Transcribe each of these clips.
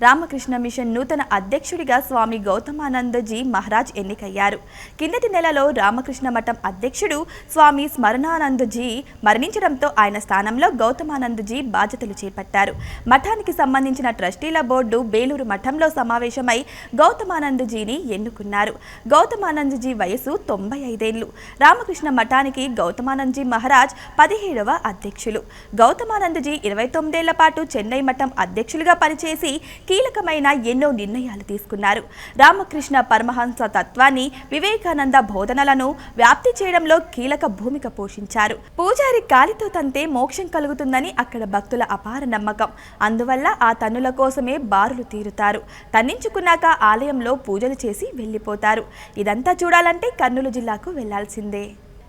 Ramakrishna machine నూతన అధ్యక్షుడిగా స్వామి గౌతమానందజీ మహారాజ్ ఎన్నికయ్యారు. కిందటి నెలలో రామకృష్ణ మఠం అధ్యక్షుడు స్వామి స్మరణానందజీ మరణించడంతో ఆయన స్థానంలో గౌతమానందజీ బాధ్యతలు చేపట్టారు. మఠానికి సంబంధించిన ట్రస్టీల బోర్డు బేలూరు మఠంలో సమావేశమై గౌతమానందజీని ఎన్నుకున్నారు. గౌతమానందజీ వయసు తొంభై ఐదేళ్ళు రామకృష్ణ మఠానికి గౌతమానందజీ మహారాజ్ పదిహేడవ అధ్యక్షులు. గౌతమానందజీ ఇరవై తొమ్మిదేళ్ళ పాటు చెన్నై మఠం అధ్యక్షులుగా పనిచేసి కీలకమైన ఎన్నో నిర్ణయాలు తీసుకున్నారు. రామకృష్ణ పరమహంస తత్వాన్ని వివేకానంద బోధనలను వ్యాప్తి చేయడంలో కీలక భూమిక పోషించారు. పూజారి కాలితో తంతే మోక్షం కలుగుతుందని అక్కడ భక్తుల అపార నమ్మకం. అందువల్ల ఆ తన్నుల కోసమే బారులు తీరుతారు. తన్నించుకున్నాక ఆలయంలో పూజలు చేసి వెళ్ళిపోతారు. ఇదంతా చూడాలంటే కర్నూలు జిల్లాకు వెళ్ళాల్సిందే.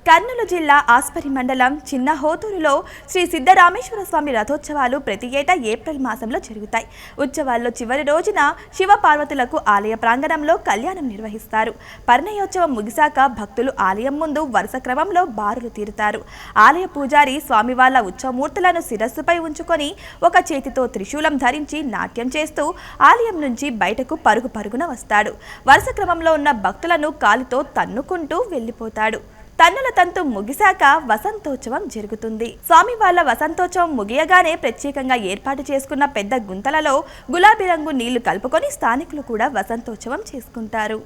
కర్నూలు జిల్లా ఆస్పరి మండలం చిన్న హోతూరులో శ్రీ సిద్ధరామేశ్వర స్వామి రథోత్సవాలు ప్రతి ఏటా ఏప్రిల్ మాసంలో జరుగుతాయి. ఉత్సవాల్లో చివరి రోజున శివ పార్వతులకు ఆలయ ప్రాంగణంలో కళ్యాణం నిర్వహిస్తారు. పర్ణయోత్సవం ముగిశాక భక్తులు ఆలయం ముందు వరుస క్రమంలో బారులు తీరుతారు. ఆలయ పూజారి స్వామివార్ల ఉత్సవమూర్తులను శిరస్సుపై ఉంచుకొని ఒక చేతితో త్రిశూలం ధరించి నాట్యం చేస్తూ ఆలయం నుంచి బయటకు పరుగు పరుగున వస్తాడు. వరుస క్రమంలో ఉన్న భక్తులను కాలితో తన్నుకుంటూ వెళ్ళిపోతాడు. తన్నుల తంతు ముగిశాక వసంతోత్సవం జరుగుతుంది. స్వామి వాళ్ళ వసంతోత్సవం ముగియగానే ప్రత్యేకంగా ఏర్పాటు చేసుకున్న పెద్ద గుంతలలో గులాబీ రంగు నీళ్ళు కలుపుకొని స్థానికులు కూడా వసంతోత్సవం చేసుకుంటారు.